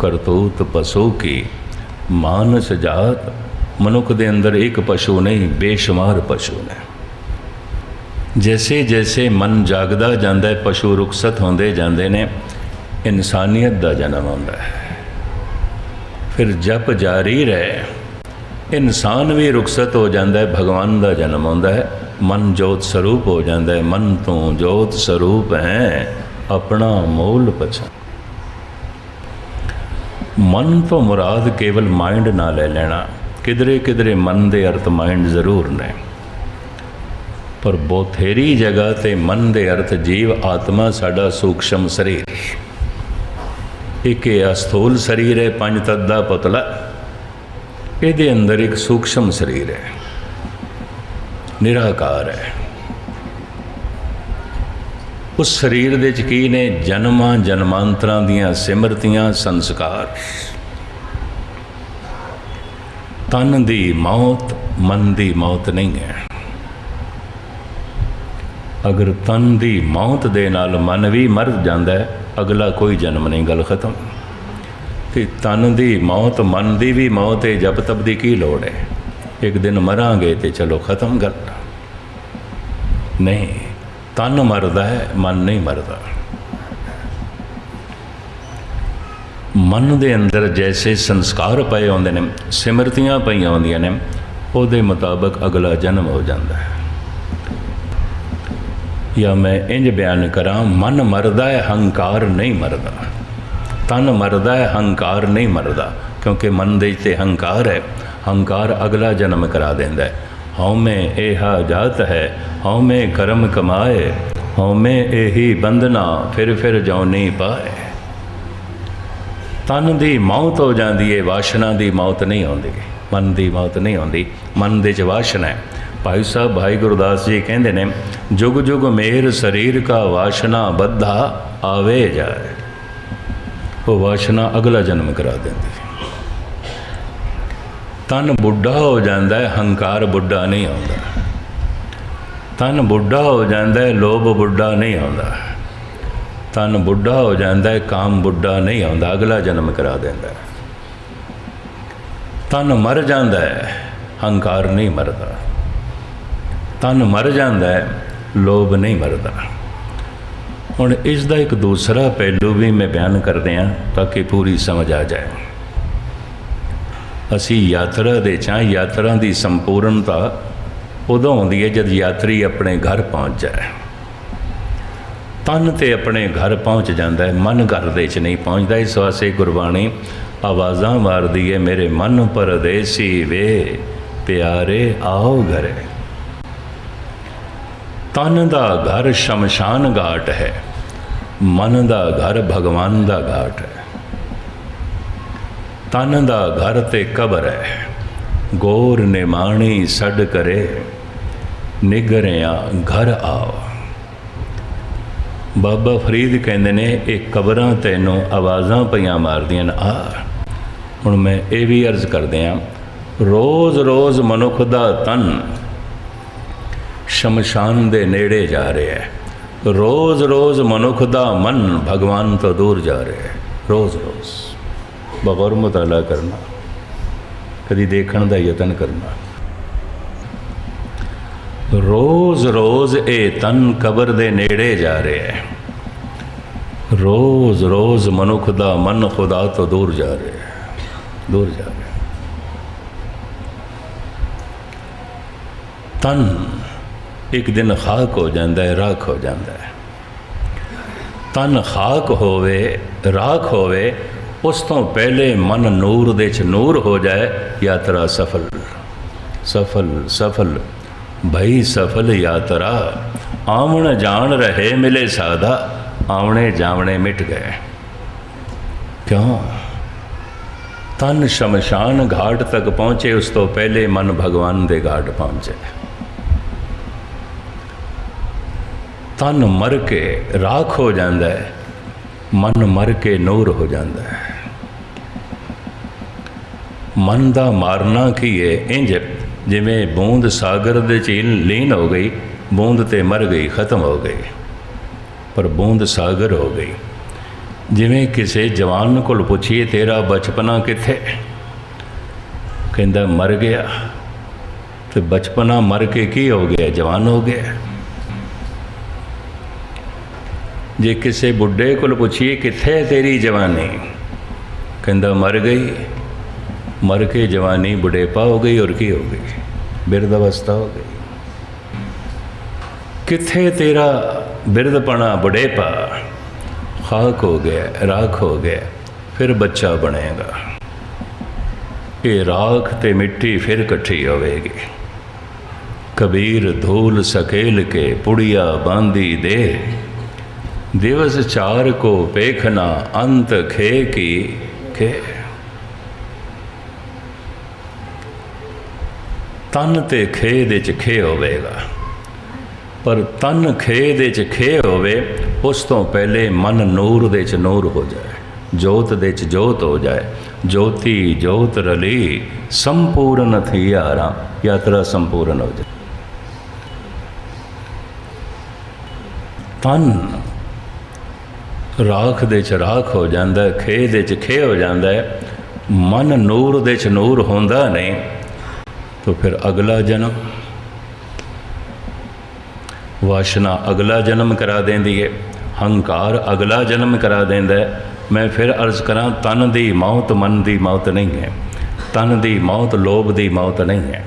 ਕਰਤੂਤ ਪਸ਼ੂ ਕੀ? ਮਾਨਸ ਜਾਤ, ਮਨੁੱਖ ਦੇ ਅੰਦਰ ਇੱਕ ਪਸ਼ੂ ਨਹੀਂ, ਬੇਸ਼ੁਮਾਰ ਪਸ਼ੂ ਨੇ। ਜੈਸੇ ਜੈਸੇ ਮਨ ਜਾਗਦਾ ਜਾਂਦਾ ਹੈ, ਪਸ਼ੂ ਰੁਖਸਤ ਹੁੰਦੇ ਜਾਂਦੇ ਨੇ, ਇਨਸਾਨੀਅਤ ਦਾ ਜਨਮ ਹੁੰਦਾ ਹੈ। ਫਿਰ ਜਪ ਜਾਰੀ ਰਹੇ, ਇਨਸਾਨ ਵੀ ਰੁਖਸਤ ਹੋ ਜਾਂਦਾ ਹੈ, ਭਗਵਾਨ ਦਾ ਜਨਮ ਹੁੰਦਾ ਹੈ, ਮਨ ਜੋਤ ਸਰੂਪ ਹੋ ਜਾਂਦਾ ਹੈ, ਮਨ ਤੋਂ ਜੋਤ ਸਰੂਪ ਹੈ, ਆਪਣਾ ਮੂਲ ਪਛਾਣ। ਮਨ ਤੋਂ ਮੁਰਾਦ ਕੇਵਲ ਮਾਈਂਡ ਨਾ ਲੈ ਲੈਣਾ। ਕਿਧਰੇ ਕਿਧਰੇ ਮਨ ਦੇ ਅਰਥ ਮਾਈਂਡ ਜ਼ਰੂਰ ਨੇ। ਪਰ ਬੋਥੇਰੀ ਜਗ੍ਹਾ ਤੇ ਮਨ ਦੇ ਅਰਥ ਜੀਵ ਆਤਮਾ ਸਾਡਾ ਸੂਖਸ਼ਮ ਸਰੀਰ। ਇੱਕ ਇਹ ਅਸਥੂਲ ਸਰੀਰ ਹੈ, ਪੰਜ ਤੱਤ ਦਾ ਪੁਤਲਾ। ਇਹਦੇ ਅੰਦਰ ਇੱਕ ਸੂਖਸ਼ਮ ਸਰੀਰ ਹੈ। ਨਿਰਾਕਾਰ ਹੈ। ਉਸ ਸਰੀਰ ਦੇ ਚ ਕੀ ਨੇ? ਜਨਮਾਂ ਜਨਮਾਂਤਰਾਂ ਦੀਆਂ ਸਿਮਰਤੀਆਂ, ਸੰਸਕਾਰ। ਤਨ ਦੀ ਮੌਤ, ਮਨ ਦੀ ਮੌਤ ਨਹੀਂ ਹੈ। ਅਗਰ ਤਨ ਦੀ ਮੌਤ ਦੇ ਨਾਲ ਮਨ ਵੀ ਮਰ ਜਾਂਦਾ ਹੈ, ਅਗਲਾ ਕੋਈ ਜਨਮ ਨਹੀਂ, ਗੱਲ ਖਤਮ। ਤੇ ਤਨ ਦੀ ਮੌਤ, ਮਨ ਦੀ ਵੀ ਮੌਤ ਹੈ ਜਬ ਤਬ ਦੀ ਕੀ ਲੋੜ ਹੈ? ਇੱਕ ਦਿਨ ਮਰਾਂਗੇ ਤੇ ਚਲੋ ਖਤਮ ਗੱਲ। ਨਹੀਂ। ਤਨ ਮਰਦਾ ਹੈ, ਮਨ ਨਹੀਂ ਮਰਦਾ। ਮਨ ਦੇ ਅੰਦਰ ਜੈਸੇ ਸੰਸਕਾਰ ਪਏ ਹੁੰਦੇ ਨੇ, ਸਿਮਰਤੀਆਂ ਪਈਆਂ ਹੁੰਦੀਆਂ ਨੇ, ਉਹਦੇ ਮੁਤਾਬਕ ਅਗਲਾ ਜਨਮ ਹੋ ਜਾਂਦਾ ਹੈ। ਜਾਂ ਮੈਂ ਇੰਜ ਬਿਆਨ ਕਰਾਂ, ਮਨ ਮਰਦਾ ਹੈ, ਹੰਕਾਰ ਨਹੀਂ ਮਰਦਾ। ਤਨ ਮਰਦਾ ਹੈ, ਹੰਕਾਰ ਨਹੀਂ ਮਰਦਾ, ਕਿਉਂਕਿ ਮਨ ਦੇ ਤੇ ਹੰਕਾਰ ਹੈ। ਹੰਕਾਰ ਅਗਲਾ ਜਨਮ ਕਰਾ ਦਿੰਦਾ ਹੈ। ਹਉਮੈ ਇਹਾ ਜਾਤ ਹੈ, ਹਉਮੈ ਕਰਮ ਕਮਾਏ, ਹਉਮੈ ਇਹੀ ਬੰਦਨਾ ਫਿਰ ਫਿਰ ਜਉਨੀ ਪਾਏ। ਤਨ ਦੀ ਮੌਤ ਹੋ ਜਾਂਦੀ ਹੈ ਵਾਸ਼ਨਾ ਦੀ ਮੌਤ ਨਹੀਂ ਆਉਂਦੀ। ਮਨ ਦੀ ਮੌਤ ਨਹੀਂ ਆਉਂਦੀ, ਮਨ ਦੇ ਚ ਵਾਸ਼ਨਾ ਹੈ। ਭਾਈ ਸਾਹਿਬ, ਭਾਈ ਗੁਰਦਾਸ ਜੀ ਕਹਿੰਦੇ ਨੇ, ਜੁਗ ਜੁਗ ਮੇਰ ਸਰੀਰ ਕਾ ਵਾਸ਼ਨਾ ਬੱਧਾ ਆਵੇ ਜਾਏ। ਉਹ ਵਾਸ਼ਨਾ ਅਗਲਾ ਜਨਮ ਕਰਾ ਦਿੰਦੀ। ਤਨ ਬੁੱਢਾ ਹੋ ਜਾਂਦਾ ਹੈ, ਹੰਕਾਰ ਬੁੱਢਾ ਨਹੀਂ ਆਉਂਦਾ। ਤਨ ਬੁੱਢਾ ਹੋ ਜਾਂਦਾ ਹੈ, ਲੋਭ ਬੁੱਢਾ ਨਹੀਂ ਆਉਂਦਾ। ਤਨ ਬੁੱਢਾ ਹੋ ਜਾਂਦਾ ਹੈ, ਕਾਮ ਬੁੱਢਾ ਨਹੀਂ ਆਉਂਦਾ, ਅਗਲਾ ਜਨਮ ਕਰਾ ਦਿੰਦਾ ਹੈ। ਤਨ ਮਰ ਜਾਂਦਾ ਹੈ, ਹੰਕਾਰ ਨਹੀਂ ਮਰਦਾ। ਤਨ ਮਰ ਜਾਂਦਾ ਹੈ, ਲੋਭ ਨਹੀਂ ਮਰਦਾ। ਹੁਣ ਇਸ ਦਾ ਇੱਕ ਦੂਸਰਾ ਪਹਿਲੂ ਵੀ ਮੈਂ ਬਿਆਨ ਕਰਦੇ ਹਾਂ ਤਾਂ ਕਿ ਪੂਰੀ ਸਮਝ ਆ ਜਾਏ। ਅਸੀਂ ਯਾਤਰਾ ਦੇ ਚਾਹ ਯਾਤਰਾ ਦੀ ਸੰਪੂਰਨਤਾ ਉਦੋਂ ਆਉਂਦੀ ਹੈ ਜਦ ਯਾਤਰੀ ਆਪਣੇ ਘਰ ਪਹੁੰਚ ਜਾਏ। ਤਨ ਤੇ ਆਪਣੇ ਘਰ ਪਹੁੰਚ ਜਾਂਦਾ ਹੈ, ਮਨ ਘਰ ਦੇ ਚ ਨਹੀਂ ਪਹੁੰਚਦਾ। ਇਸ ਵਾਸਤੇ ਗੁਰਬਾਣੀ ਆਵਾਜ਼ਾਂ ਮਾਰਦੀ ਹੈ, ਮੇਰੇ ਮਨ ਪਰਦੇਸੀ ਵੇ, ਪਿਆਰੇ ਆਓ ਘਰੇ। ਤਨ ਦਾ ਘਰ ਸ਼ਮਸ਼ਾਨ ਘਾਟ ਹੈ, ਮਨ ਦਾ ਘਰ ਭਗਵਾਨ ਦਾ ਘਾਟ ਹੈ। ਤਨ ਦਾ ਘਰ ਤੇ ਕਬਰ ਹੈ ਗੋਰ ਨਿਮਾਣੀ ਛੱਡ ਕਰੇ, ਨਿਗਰਿਆ ਘਰ ਆਓ। ਬਾਬਾ ਫਰੀਦ ਕਹਿੰਦੇ ਨੇ, ਇਹ ਕਬਰਾਂ ਤੈਨੂੰ ਆਵਾਜ਼ਾਂ ਪਈਆਂ ਮਾਰਦੀਆਂ ਨੇ। ਆ, ਹੁਣ ਮੈਂ ਇਹ ਵੀ ਅਰਜ਼ ਕਰਦੇ ਆ ਰੋਜ਼ ਰੋਜ਼ ਮਨੁੱਖ ਦਾ ਤਨ ਸ਼ਮਸ਼ਾਨ ਦੇ ਨੇੜੇ ਜਾ ਰਿਹਾ ਹੈ ਰੋਜ਼ ਰੋਜ਼ ਮਨੁੱਖ ਦਾ ਮਨ ਭਗਵਾਨ ਤੋਂ ਦੂਰ ਜਾ ਰਿਹਾ ਹੈ ਰੋਜ਼ ਰੋਜ਼ ਬਗੌਰ ਮੁਤਾਲਾ ਕਰਨਾ, ਕਦੀ ਦੇਖਣ ਦਾ ਯਤਨ ਕਰਨਾ। ਰੋਜ਼ ਰੋਜ਼ ਇਹ ਤਨ ਕਬਰ ਦੇ ਨੇੜੇ ਜਾ ਰਿਹਾ ਹੈ। ਰੋਜ਼ ਰੋਜ਼ ਮਨੁੱਖ ਦਾ ਮਨ ਖੁਦਾ ਤੋਂ ਦੂਰ ਜਾ ਰਿਹਾ ਹੈ। ਦੂਰ ਜਾ ਰਿਹਾ ਤਨ ਇੱਕ ਦਿਨ ਖਾਕ ਹੋ ਜਾਂਦਾ ਹੈ, ਰਾਖ ਹੋ ਜਾਂਦਾ ਹੈ। ਤਨ ਖਾਕ ਹੋਵੇ, ਰਾਖ ਹੋਵੇ ਉਸ ਤੋਂ ਪਹਿਲੇ ਮਨ ਨੂਰ ਦੇ ਚ ਨੂਰ ਹੋ ਜਾਏ, ਯਾਤਰਾ ਸਫਲ। ਸਫਲ ਸਫਲ। ਭਈ ਸਫਲ ਯਾਤਰਾ। ਆਵਣ ਜਾਣ ਰਹੇ ਮਿਲੇ ਸਾਦਾ, ਆਵਣੇ ਜਾਵਣੇ ਮਿਟ ਗਏ। ਕਿਉਂ? ਤਨ ਸ਼ਮਸ਼ਾਨ ਘਾਟ ਤੱਕ ਪਹੁੰਚੇ, ਉਸ ਤੋਂ ਪਹਿਲੇ ਮਨ ਭਗਵਾਨ ਦੇ ਘਾਟ ਪਹੁੰਚੇ। ਤਨ ਮਰ ਕੇ ਰਾਖ ਹੋ ਜਾਂਦਾ ਹੈ, ਮਨ ਮਰ ਕੇ ਨੂਰ ਹੋ ਜਾਂਦਾ ਹੈ। ਮਨ ਦਾ ਮਾਰਨਾ ਕੀ ਹੈ ਇੰਜ ਜਿਵੇਂ ਬੂੰਦ ਸਾਗਰ ਦੇ ਚ ਲੀਨ ਹੋ ਗਈ, ਬੂੰਦ ਤੇ ਮਰ ਗਈ, ਖਤਮ ਹੋ ਗਈ। ਪਰ ਬੂੰਦ ਸਾਗਰ ਹੋ ਗਈ। ਜਿਵੇਂ ਕਿਸੇ ਜਵਾਨ ਕੋਲ ਪੁੱਛੀਏ, ਤੇਰਾ ਬਚਪਨਾ ਕਿੱਥੇ? ਕਹਿੰਦਾ, ਮਰ ਗਿਆ। ਤੇ ਬਚਪਨਾ ਮਰ ਕੇ ਕੀ ਹੋ ਗਿਆ? ਜਵਾਨ ਹੋ ਗਿਆ। ਜੇ ਕਿਸੇ ਬੁੱਢੇ ਕੋਲ ਪੁੱਛੀਏ, ਕਿੱਥੇ ਤੇਰੀ ਜਵਾਨੀ? ਕਹਿੰਦਾ, ਮਰ ਗਈ। ਮਰ ਕੇ ਜਵਾਨੀ ਬੁਢੇਪਾ ਹੋ ਗਈ ਔਰ ਕੀ ਹੋ ਗਈ? ਬਿਰਧ ਅਵਸਥਾ ਹੋ ਗਈ। ਕਿੱਥੇ ਤੇਰਾ ਬਿਰਧਪਣਾ ਬੁਢੇਪਾ ਖਾਕ ਹੋ ਗਿਆ, ਰਾਖ ਹੋ ਗਿਆ, ਫਿਰ ਬੱਚਾ ਬਣੇਗਾ। ਇਹ ਰਾਖ ਤੇ ਮਿੱਟੀ ਫਿਰ ਇਕੱਠੀ ਹੋਵੇਗੀ। ਕਬੀਰ ਧੂਲ ਸਕੇਲ ਕੇ ਪੁੜੀਆ ਬਾਂਦੀ ਦੇ। ਦਿਵਸ ਚਾਰ ਕੋ ਪੇਖਣਾ ਅੰਤ ਖੇ ਕੀ ਖੇ। ਤਨ ਤੇ ਖੇ ਦੇ ਚ ਖੇ ਹੋਵੇਗਾ। ਪਰ ਤਨ ਖੇ ਦੇ ਚ ਖੇ ਹੋਵੇ, ਉਸ ਤੋਂ ਪਹਿਲੇ ਮਨ ਨੂਰ ਦੇ ਚ ਨੂਰ ਹੋ ਜਾਏ, ਜੋਤ ਦੇ ਚ ਜੋਤ ਹੋ ਜਾਏ, ਜੋਤੀ ਜੋਤ ਰਲੀ, ਸੰਪੂਰਨ ਥਿਆਰਾ ਯਾਤਰਾ ਸੰਪੂਰਨ ਹੋ ਜਾਏ। ਤਨ ਰਾਖ ਦੇ ਚ ਰਾਖ ਹੋ ਜਾਂਦਾ ਹੈ ਖੇ ਦੇ ਚ ਖੇ ਹੋ ਜਾਂਦਾ, ਮਨ ਨੂਰ ਦੇ ਚ ਨੂਰ ਹੁੰਦਾ ਨਹੀਂ। ਤਾਂ ਫਿਰ ਅਗਲਾ ਜਨਮ। ਵਾਸ਼ਨਾ ਅਗਲਾ ਜਨਮ ਕਰਾ ਦਿੰਦੀ ਹੈ ਹੰਕਾਰ ਅਗਲਾ ਜਨਮ ਕਰਾ ਦਿੰਦਾ ਮੈਂ ਫਿਰ ਅਰਜ਼ ਕਰਾਂ, ਤਨ ਦੀ ਮੌਤ, ਮਨ ਦੀ ਮੌਤ ਨਹੀਂ ਹੈ। ਤਨ ਦੀ ਮੌਤ, ਲੋਭ ਦੀ ਮੌਤ ਨਹੀਂ ਹੈ।